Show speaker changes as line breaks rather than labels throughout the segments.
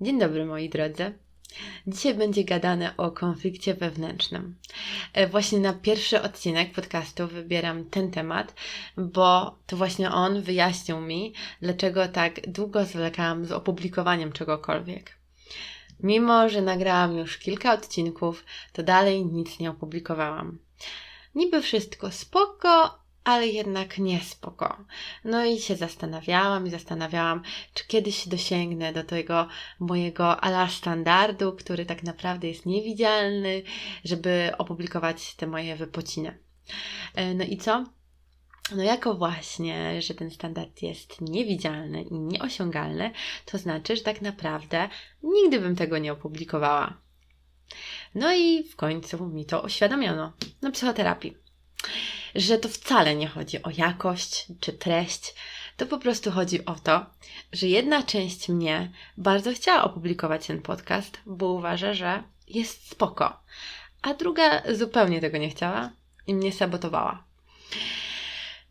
Dzień dobry moi drodzy. Dzisiaj będzie gadane o konflikcie wewnętrznym. E, Właśnie na pierwszy odcinek podcastu wybieram ten temat, bo to właśnie on wyjaśnił mi, dlaczego tak długo zwlekałam z opublikowaniem czegokolwiek. Mimo, że nagrałam już kilka odcinków, to dalej nic nie opublikowałam. Niby wszystko spoko, ale jednak nie spoko. No i się zastanawiałam i zastanawiałam, czy kiedyś dosięgnę do tego mojego ala standardu, który tak naprawdę jest niewidzialny, żeby opublikować te moje wypociny. E, No i co? No jako właśnie, że ten standard jest niewidzialny i nieosiągalny, to znaczy, że tak naprawdę nigdy bym tego nie opublikowała. No i w końcu mi to uświadomiono na psychoterapii że to wcale nie chodzi o jakość czy treść. To po prostu chodzi o to, że jedna część mnie bardzo chciała opublikować ten podcast, bo uważa, że jest spoko, a druga zupełnie tego nie chciała i mnie sabotowała.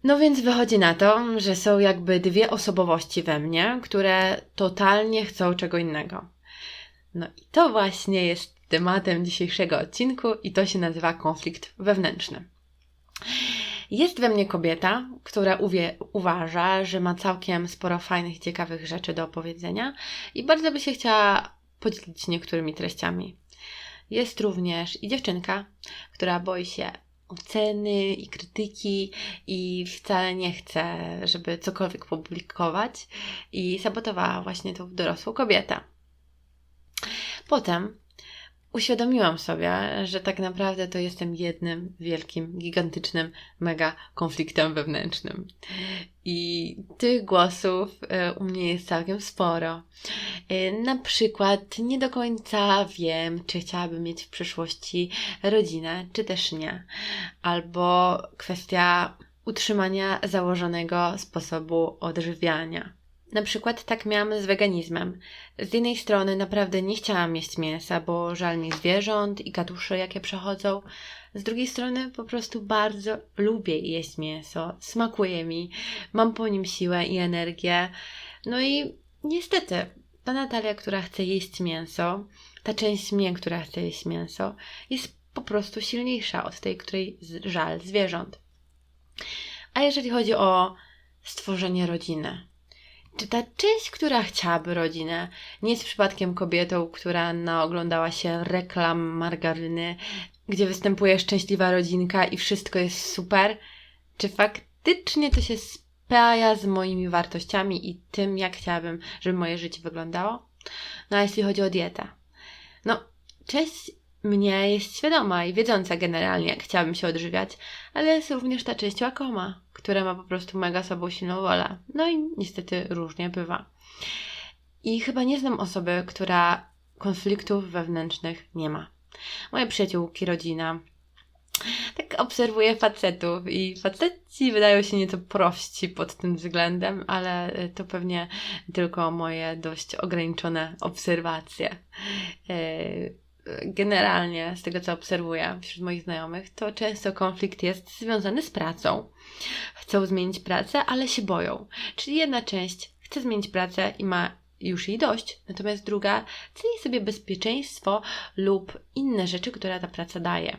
No więc wychodzi na to, że są jakby dwie osobowości we mnie, które totalnie chcą czego innego. No i to właśnie jest tematem dzisiejszego odcinku i to się nazywa konflikt wewnętrzny. Jest we mnie kobieta, która uwie, uważa, że ma całkiem sporo fajnych, ciekawych rzeczy do opowiedzenia i bardzo by się chciała podzielić niektórymi treściami. Jest również i dziewczynka, która boi się oceny i krytyki i wcale nie chce, żeby cokolwiek publikować i sabotowała właśnie tą dorosłą kobietę. Potem uświadomiłam sobie, że tak naprawdę to jestem jednym wielkim, gigantycznym, mega konfliktem wewnętrznym. I tych głosów e, u mnie jest całkiem sporo. E, Na przykład nie do końca wiem, czy chciałabym mieć w przyszłości rodzinę, czy też nie. Albo kwestia utrzymania założonego sposobu odżywiania. Na przykład tak miałam z weganizmem. Z jednej strony naprawdę nie chciałam jeść mięsa, bo żal mi zwierząt i katuszy, jakie przechodzą. Z drugiej strony po prostu bardzo lubię jeść mięso, smakuje mi, mam po nim siłę i energię. No i niestety, ta Natalia, która chce jeść mięso, ta część mnie, która chce jeść mięso, jest po prostu silniejsza od tej, której żal zwierząt. A jeżeli chodzi o stworzenie rodziny, czy ta część, która chciałaby rodzinę, nie jest przypadkiem kobietą, która naoglądała się reklam margaryny, gdzie występuje szczęśliwa rodzinka i wszystko jest super? Czy faktycznie to się spaja z moimi wartościami i tym, jak chciałabym, żeby moje życie wyglądało? No a jeśli chodzi o dietę? No, część mnie jest świadoma i wiedząca generalnie, jak chciałabym się odżywiać, ale jest również ta część łakoma, która ma po prostu mega sobą silną wolę. No i niestety różnie bywa. I chyba nie znam osoby, która konfliktów wewnętrznych nie ma. Moje przyjaciółki, rodzina. Tak obserwuję facetów i faceci wydają się nieco prości pod tym względem, ale to pewnie tylko moje dość ograniczone obserwacje. Yy, generalnie z tego, co obserwuję wśród moich znajomych, to często konflikt jest związany z pracą. Chcą zmienić pracę, ale się boją. Czyli jedna część chce zmienić pracę i ma już jej dość, natomiast druga ceni sobie bezpieczeństwo lub inne rzeczy, które ta praca daje.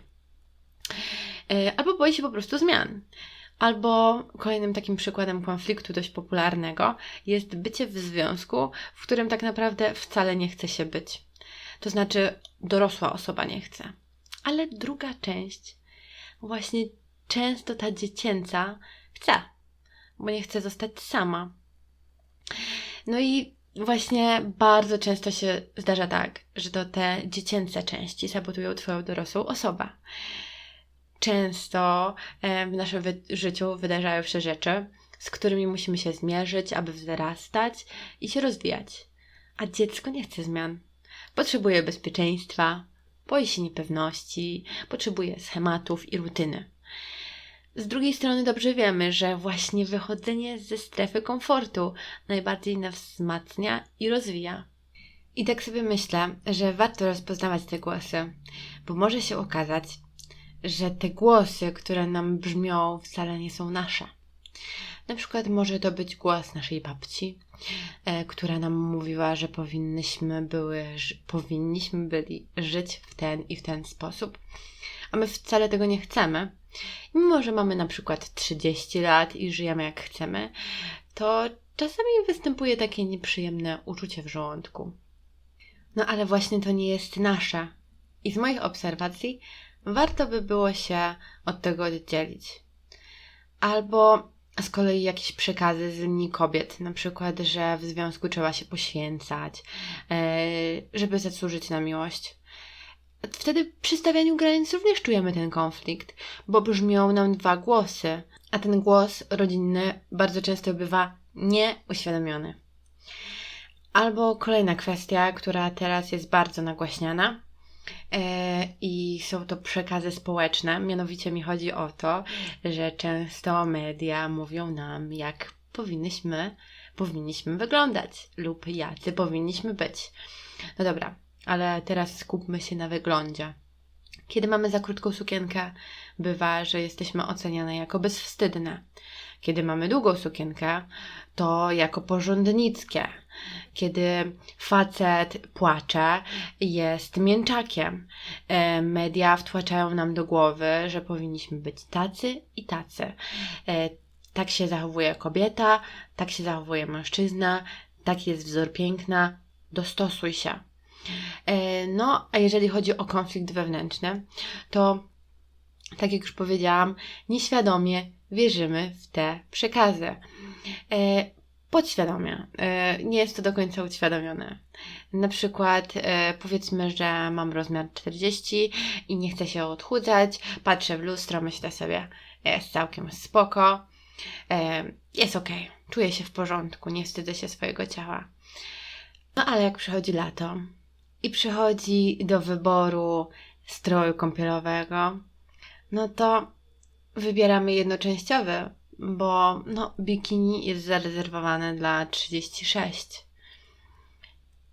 E, Albo boi się po prostu zmian. Albo kolejnym takim przykładem konfliktu dość popularnego jest bycie w związku, w którym tak naprawdę wcale nie chce się być. To znaczy, dorosła osoba nie chce. Ale druga część, właśnie często ta dziecięca, chce, bo nie chce zostać sama. No i właśnie bardzo często się zdarza tak, że to te dziecięce części sabotują Twoją dorosłą osobę. Często w naszym wy- życiu wydarzają się rzeczy, z którymi musimy się zmierzyć, aby wzrastać i się rozwijać. A dziecko nie chce zmian. Potrzebuje bezpieczeństwa, boi się niepewności, potrzebuje schematów i rutyny. Z drugiej strony dobrze wiemy, że właśnie wychodzenie ze strefy komfortu najbardziej nas wzmacnia i rozwija. I tak sobie myślę, że warto rozpoznawać te głosy, bo może się okazać, że te głosy, które nam brzmią, wcale nie są nasze. Na przykład może to być głos naszej babci, e, która nam mówiła, że powinnyśmy były, powinniśmy byli żyć w ten i w ten sposób, a my wcale tego nie chcemy. Mimo, że mamy na przykład 30 lat i żyjemy jak chcemy, to czasami występuje takie nieprzyjemne uczucie w żołądku. No ale właśnie to nie jest nasze. I z moich obserwacji warto by było się od tego oddzielić. Albo z kolei jakieś przekazy z linii kobiet, na przykład, że w związku trzeba się poświęcać, e, żeby zasłużyć na miłość. Wtedy przy stawianiu granic również czujemy ten konflikt, bo brzmią nam dwa głosy, a ten głos rodzinny bardzo często bywa nieuświadomiony. Albo kolejna kwestia, która teraz jest bardzo nagłaśniana, i są to przekazy społeczne. Mianowicie mi chodzi o to, że często media mówią nam, jak powinniśmy, powinniśmy wyglądać lub jacy powinniśmy być. No dobra, ale teraz skupmy się na wyglądzie. Kiedy mamy za krótką sukienkę, bywa, że jesteśmy oceniane jako bezwstydne. Kiedy mamy długą sukienkę, to jako porządnickie. Kiedy facet płacze, jest mięczakiem. E, media wtłaczają nam do głowy, że powinniśmy być tacy i tacy. E, tak się zachowuje kobieta, tak się zachowuje mężczyzna, tak jest wzór piękna, dostosuj się. E, no, a jeżeli chodzi o konflikt wewnętrzny, to tak jak już powiedziałam, nieświadomie wierzymy w te przekazy. E, podświadomie. E, nie jest to do końca uświadomione. Na przykład powiedzmy, że mam rozmiar 40 i nie chcę się odchudzać, patrzę w lustro, myślę sobie, jest całkiem spoko, jest ok, czuję się w porządku, nie wstydzę się swojego ciała. No ale jak przychodzi lato, i przychodzi do wyboru stroju kąpielowego, no to wybieramy jednoczęściowy, bo no, bikini jest zarezerwowane dla 36.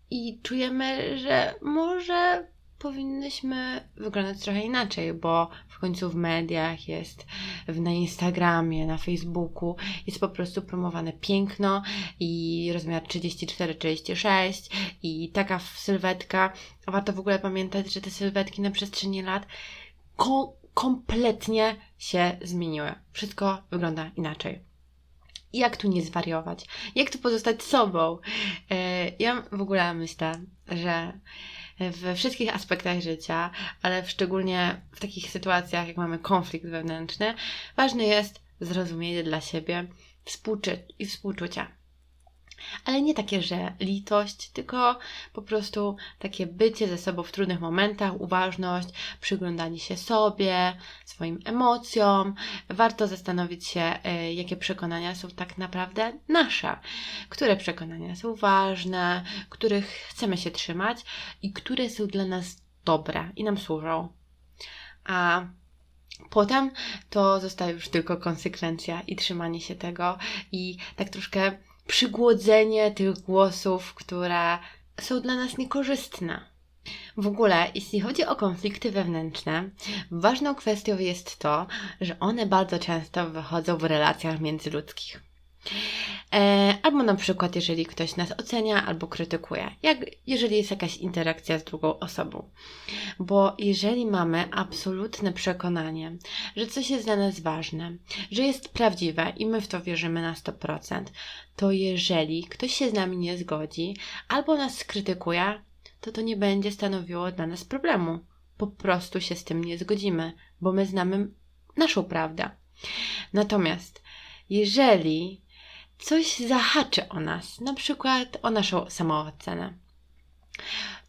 I czujemy, że może powinnyśmy wyglądać trochę inaczej, bo w końcu w mediach jest, na Instagramie, na Facebooku jest po prostu promowane piękno i rozmiar 34-36 i taka sylwetka. Warto w ogóle pamiętać, że te sylwetki na przestrzeni lat ko kompletnie się zmieniły. Wszystko wygląda inaczej jak tu nie zwariować? Jak tu pozostać sobą? E, ja w ogóle myślę, że we wszystkich aspektach życia, ale szczególnie w takich sytuacjach, jak mamy konflikt wewnętrzny, ważne jest zrozumienie dla siebie współczy i współczucia. Ale nie takie, że litość, tylko po prostu takie bycie ze sobą w trudnych momentach, uważność, przyglądanie się sobie, swoim emocjom. Warto zastanowić się, e, jakie przekonania są tak naprawdę nasze, które przekonania są ważne, których chcemy się trzymać i które są dla nas dobre i nam służą. A Potem to zostaje już tylko konsekwencja i trzymanie się tego, i tak troszkę przygłodzenie tych głosów, które są dla nas niekorzystne. W ogóle, jeśli chodzi o konflikty wewnętrzne, ważną kwestią jest to, że one bardzo często wychodzą w relacjach międzyludzkich. E, albo na przykład, jeżeli ktoś nas ocenia albo krytykuje, jak jeżeli jest jakaś interakcja z drugą osobą. Bo jeżeli mamy absolutne przekonanie, że coś jest dla nas ważne, że jest prawdziwe i my w to wierzymy na 100%, to jeżeli ktoś się z nami nie zgodzi albo nas skrytykuje, to to nie będzie stanowiło dla nas problemu. Po prostu się z tym nie zgodzimy, bo my znamy naszą prawdę. Natomiast jeżeli coś zahaczy o nas, na przykład o naszą samoocenę,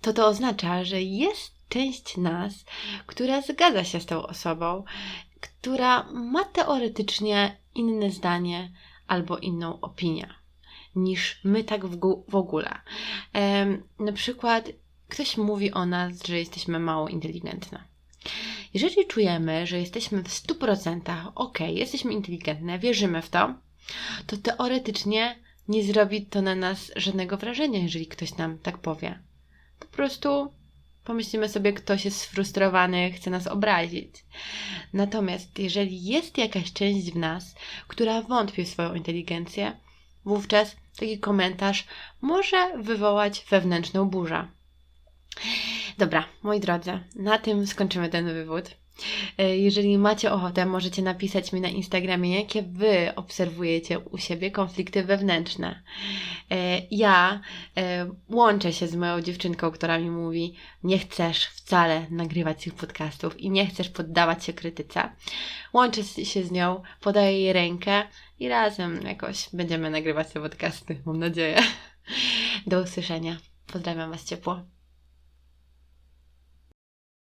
to to oznacza, że jest część nas, która zgadza się z tą osobą, która ma teoretycznie inne zdanie albo inną opinię niż my tak w, w ogóle. Um, na przykład ktoś mówi o nas, że jesteśmy mało inteligentne. Jeżeli czujemy, że jesteśmy w 100% ok, jesteśmy inteligentne, wierzymy w to, to teoretycznie nie zrobi to na nas żadnego wrażenia, jeżeli ktoś nam tak powie. Po prostu pomyślimy sobie, ktoś jest sfrustrowany, chce nas obrazić. Natomiast jeżeli jest jakaś część w nas, która wątpi w swoją inteligencję, wówczas taki komentarz może wywołać wewnętrzną burzę. Dobra, moi drodzy, na tym skończymy ten wywód. E, Jeżeli macie ochotę, możecie napisać mi na Instagramie, jakie Wy obserwujecie u siebie konflikty wewnętrzne. E, Ja e, łączę się z moją dziewczynką, która mi mówi: Nie chcesz wcale nagrywać tych podcastów i nie chcesz poddawać się krytyce. Łączę się z nią, podaję jej rękę i razem jakoś będziemy nagrywać te podcasty, mam nadzieję. Do usłyszenia. Pozdrawiam Was ciepło.